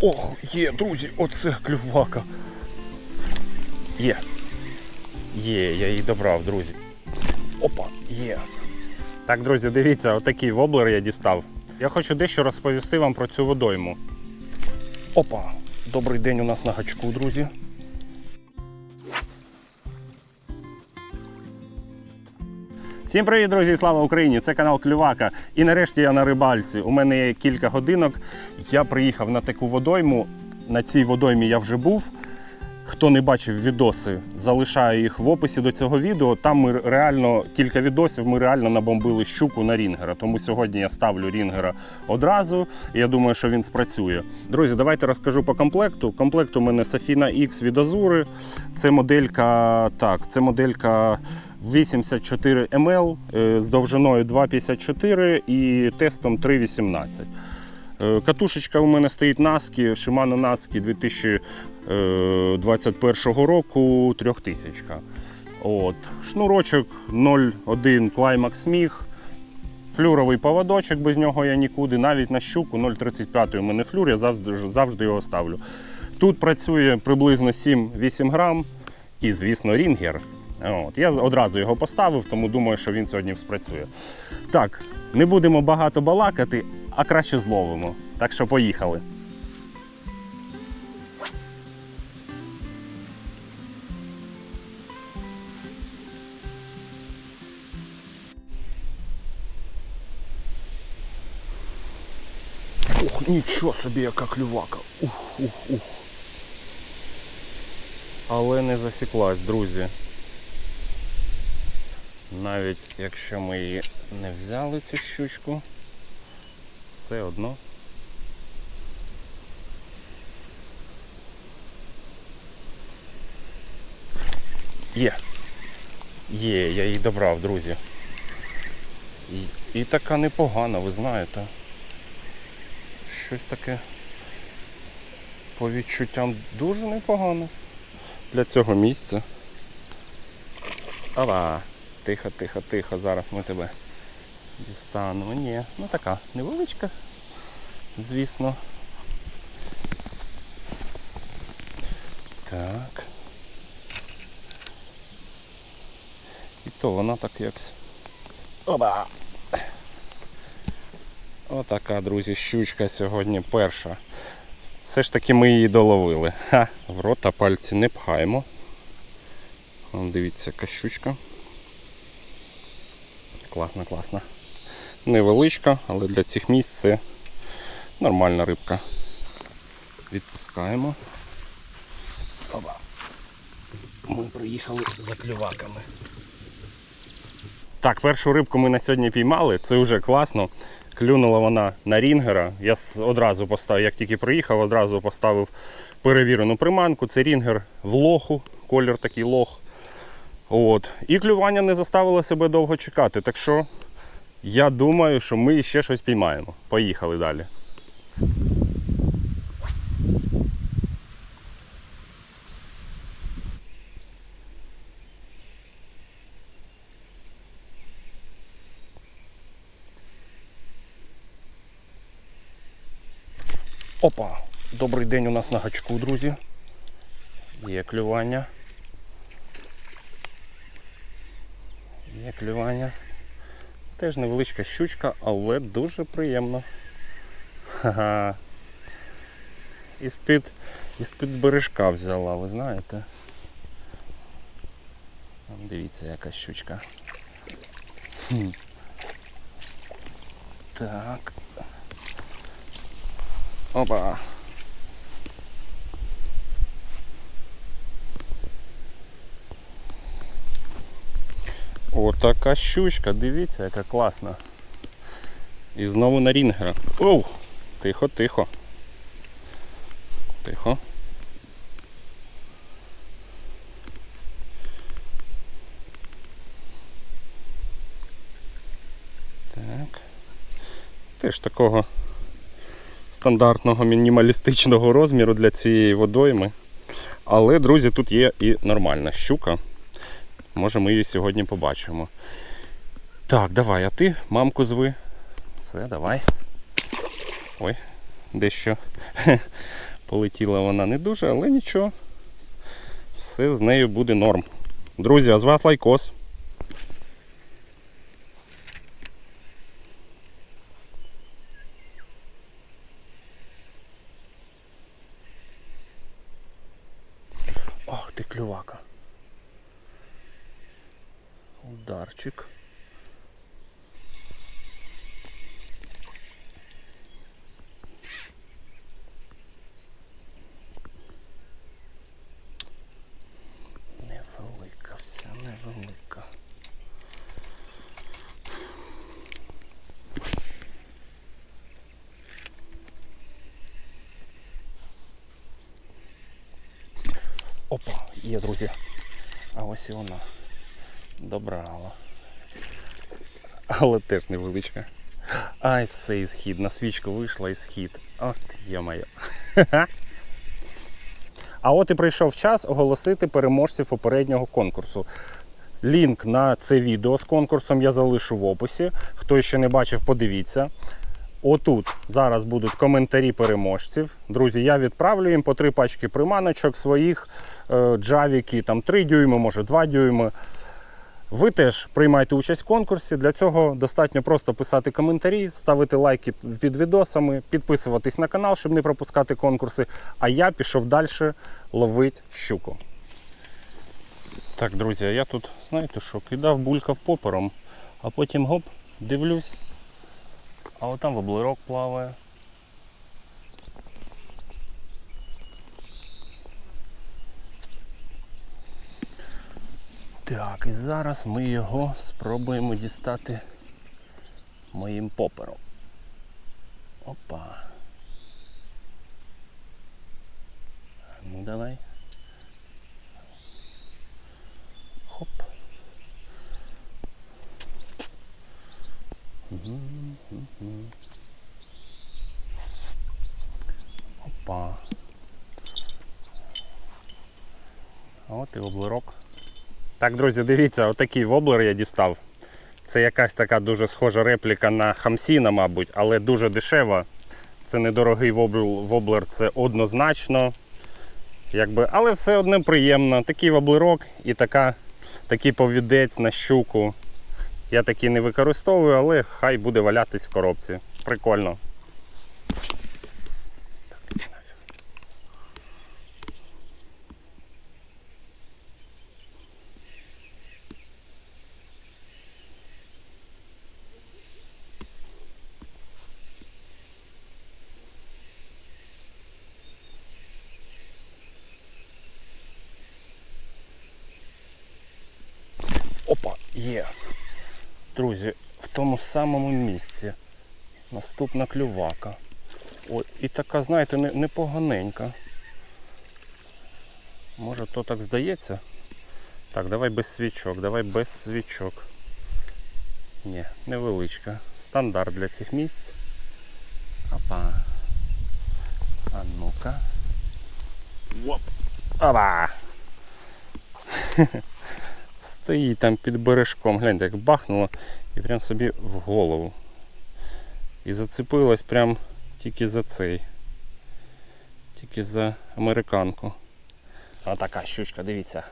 Ох, є, друзі, оце клювака. Є. Є, я її добрав, друзі. Опа, є. Так, друзі, дивіться, отакий воблер я дістав. Я хочу дещо розповісти вам про цю водойму. Опа! Добрий день у нас на гачку, друзі. Всім привіт, друзі! Слава Україні! Це канал Клювака. І нарешті я на рибальці. У мене є кілька годинок. Я приїхав на таку водойму. На цій водоймі я вже був. Хто не бачив відоси, залишаю їх в описі до цього відео. Там ми реально кілька відосів. Ми реально набомбили щуку на рінгера. Тому сьогодні я ставлю рінгера одразу. І я думаю, що він спрацює. Друзі, давайте розкажу по комплекту. Комплект у мене Safina X від Азури. Це моделька. Так, це моделька 84 ml е, з довжиною 2,54 і тестом 3,18. Е, Катушечка у мене стоїть Наски, Shimano Naski 2021 року 3000. От. Шнурочок 0,1 Climax Mig. Флюровий поводочок, без нього я нікуди. Навіть на щуку 0,35 у мене флюр, я завжди, завжди його ставлю. Тут працює приблизно 7-8 грам і, звісно, рінгер. От. Я одразу його поставив, тому думаю, що він сьогодні спрацює. Так, не будемо багато балакати, а краще зловимо. Так що поїхали. Ух, нічого собі, яка клювака. Ух, ух, ух. Але не засіклась, друзі. Навіть якщо ми її не взяли цю щучку, все одно. Є. Є, я її добрав, друзі. І, і така непогана, ви знаєте. Щось таке по відчуттям дуже непогано для цього місця. Ава, тихо, тихо, тихо, зараз ми тебе дістанемо. Ні, ну така невеличка, звісно. Так. І то вона так якось. Оба! Отака, друзі, щучка сьогодні перша. Все ж таки ми її доловили. Ха, в рота пальці не пхаємо. Дивіться, яка щучка. Класна, класна. Невеличка, але для цих місць це нормальна рибка. Відпускаємо. Оба. Ми приїхали за клюваками. Так, першу рибку ми на сьогодні піймали, це вже класно. Клюнула вона на рінгера. Я одразу поставив, як тільки приїхав, одразу поставив перевірену приманку. Це рінгер в лоху, колір такий лох. От. І клювання не заставило себе довго чекати. Так що я думаю, що ми ще щось піймаємо. Поїхали далі. Опа! Добрий день у нас на гачку, друзі. Є клювання. Є клювання. Теж невеличка щучка, але дуже приємно. Ха-ха. Із-під, із-під бережка взяла, ви знаєте. Дивіться, яка щучка. Хм. Так. Опа. Отака щучка, дивіться, яка класна. І знову на рінгера. Оу! Тихо, тихо. Тихо. Так. Теж такого стандартного мінімалістичного розміру для цієї водойми. Але, друзі, тут є і нормальна щука. Може ми її сьогодні побачимо. Так, давай, а ти мамку зви. Все, давай. Ой, дещо Полетіла вона не дуже, але нічого. Все з нею буде норм. Друзі, а з вас лайкос. Ах ти клювака. Ударчик. Невелика, вся невелика. Опа, є, друзі. А ось і вона. Добрала. Але теж невеличка. Ай, все, і схід. На свічку вийшла і схід. От є моя. А от і прийшов час оголосити переможців попереднього конкурсу. Лінк на це відео з конкурсом я залишу в описі. Хто ще не бачив, подивіться. Отут зараз будуть коментарі переможців. Друзі, я відправлю їм по три пачки приманочок своїх е, джавіки, там 3 дюйми, може 2 дюйми. Ви теж приймайте участь в конкурсі. Для цього достатньо просто писати коментарі, ставити лайки під відосами, підписуватись на канал, щоб не пропускати конкурси. А я пішов далі ловити щуку. Так, друзі, я тут, знаєте що, кидав булькав попером, а потім гоп, дивлюсь. А от там воблерок плаває. Так, і зараз ми його спробуємо дістати моїм попером. Опа. Ну давай. Хоп. Опа. А от і облирок. Так, друзі, дивіться, отакий воблер я дістав. Це якась така дуже схожа репліка на Хамсіна, мабуть, але дуже дешева. Це недорогий вобл- воблер, це однозначно. Якби, але все одно приємно. Такий воблерок і така, такий повідець на щуку. Я такий не використовую, але хай буде валятись в коробці. Прикольно. Так, нафіг. Опа, є. Друзі, в тому самому місці. Наступна клювака. Ой, і така, знаєте, не- непоганенька. Може то так здається? Так, давай без свічок, давай без свічок. Ні, невеличка. Стандарт для цих місць. Опа. А ну-ка. Оп. Опа! Стоїть там під бережком, гляньте, як бахнуло і прям собі в голову. І зацепилась прям тільки за цей. Тільки за американку. А така щучка, дивіться.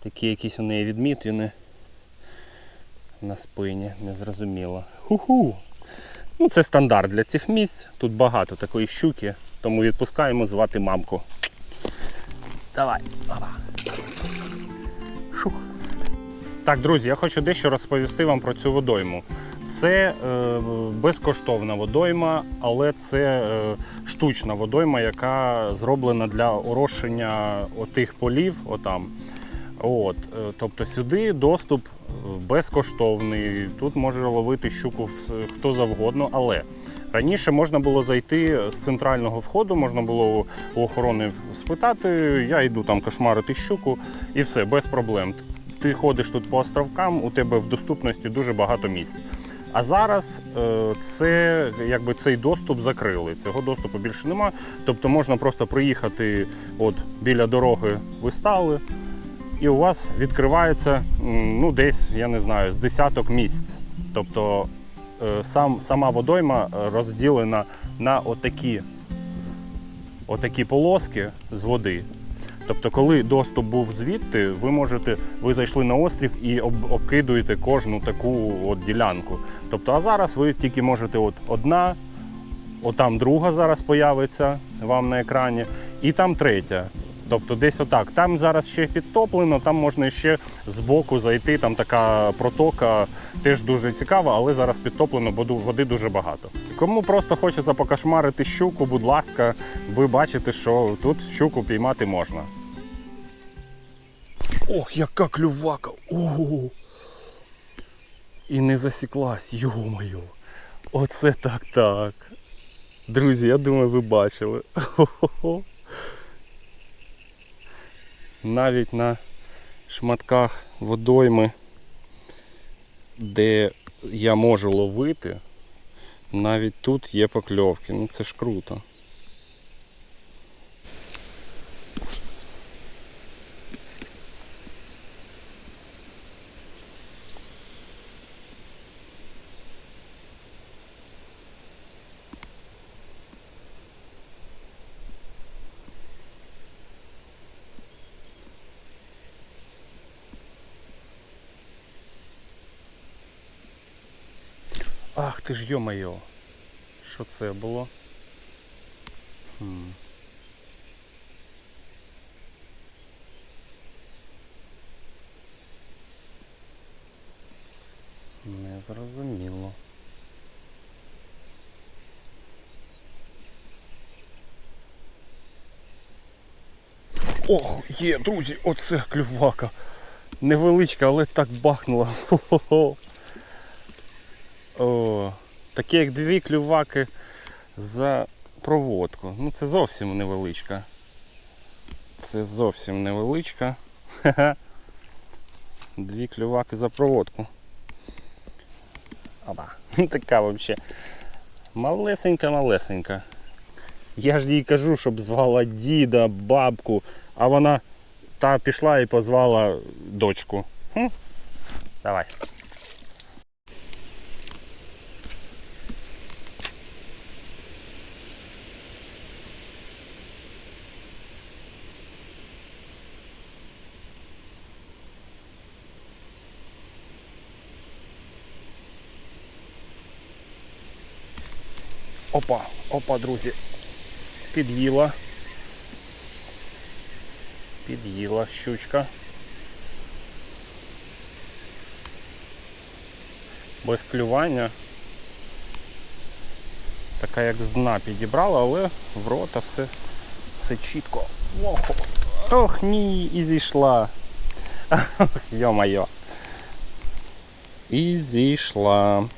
Такі якісь у неї відмітини на спині, незрозуміло. Ху-ху! Ну, це стандарт для цих місць. Тут багато такої щуки, тому відпускаємо звати мамку. Давай. Опа. Шух. Так, друзі, я хочу дещо розповісти вам про цю водойму. Це е, безкоштовна водойма, але це е, штучна водойма, яка зроблена для орошення отих полів. Отам. От, е, тобто сюди доступ е, безкоштовний. Тут може ловити щуку хто завгодно, але раніше можна було зайти з центрального входу, можна було у охорони спитати. Я йду там кошмарити щуку і все, без проблем. Ти ходиш тут по островкам, у тебе в доступності дуже багато місць. А зараз е, це якби цей доступ закрили. Цього доступу більше нема. Тобто можна просто приїхати от біля дороги, ви стали, і у вас відкривається ну, десь, я не знаю, з десяток місць. Тобто е, сам, сама водойма е, розділена на отакі отакі полоски з води. Тобто, коли доступ був звідти, ви можете, ви зайшли на острів і об, обкидуєте кожну таку от ділянку. Тобто, а зараз ви тільки можете от одна, отам друга зараз появиться вам на екрані, і там третя. Тобто десь отак. Там зараз ще підтоплено, там можна ще з боку зайти. Там така протока теж дуже цікава, але зараз підтоплено, бо води дуже багато. Кому просто хочеться покошмарити щуку, будь ласка, ви бачите, що тут щуку піймати можна. Ох, яка клювака! Ого! І не засіклась, йо-моє. Оце так так. Друзі, я думаю, ви бачили. Хо-хо-хо. Навіть на шматках водойми, де я можу ловити, навіть тут є покльовки. Ну це ж круто. Ах ти ж йо-моє. Що це було? Хм. Не зрозуміло. Ох, є, друзі, оце клювака. Невеличка, але так бахнула. Хо-хо-хо. О, такі як дві клюваки за проводку. Ну це зовсім невеличка. Це зовсім невеличка. Ха-ха. Дві клюваки за проводку. Опа. Така взагалі. Малесенька-малесенька. Я ж їй кажу, щоб звала діда, бабку, а вона та пішла і позвала дочку. Хм? Давай. Опа, опа, друзі. Під'їла. Під'їла щучка. Без клювання. Така як з дна підібрала, але в рота все, все чітко. Ох, ох ні, і зійшла. Ох, Йо-моє. І зійшла.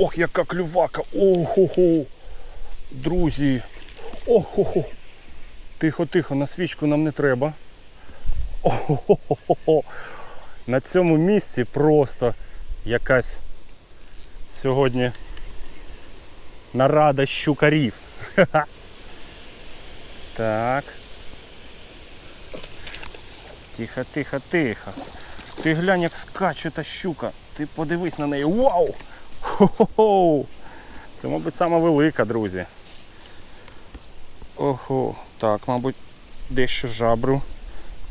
Ох, яка клювака! Охо-хо! Друзі! Охо-хо! Тихо, тихо, на свічку нам не треба. Охо-хо-хо! На цьому місці просто якась сьогодні нарада щукарів. Так. Тихо, тихо, тихо. Ти глянь, як скаче та щука. Ти подивись на неї. Вау! Хо-хо-хо! Це, мабуть, сама велика, друзі. Ого, так, мабуть, дещо жабру.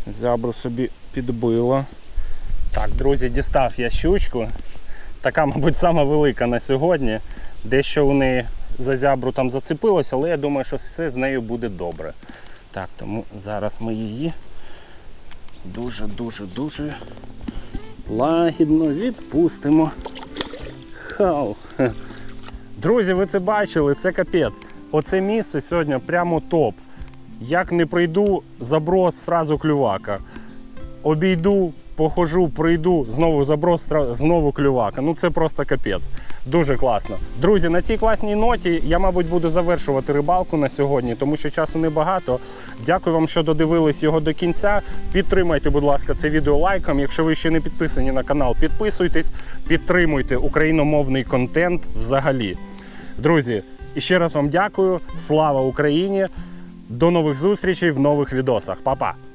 Зябру собі підбила. Так, друзі, дістав я щучку. Така, мабуть, сама велика на сьогодні. Дещо у неї за зябру там зацепилося, але я думаю, що все з нею буде добре. Так, тому зараз ми її дуже-дуже-дуже лагідно відпустимо. Хау. Друзі, ви це бачили, це капець. Оце місце сьогодні прямо топ. Як не прийду, заброс сразу клювака. Обійду, похожу, прийду, знову заброс, знову клювака. Ну це просто капець. Дуже класно. Друзі, на цій класній ноті я, мабуть, буду завершувати рибалку на сьогодні, тому що часу небагато. Дякую вам, що додивились його до кінця. Підтримайте, будь ласка, це відео лайком. Якщо ви ще не підписані на канал, підписуйтесь, підтримуйте україномовний контент взагалі. Друзі, і ще раз вам дякую. Слава Україні! До нових зустрічей в нових відосах. Па-па!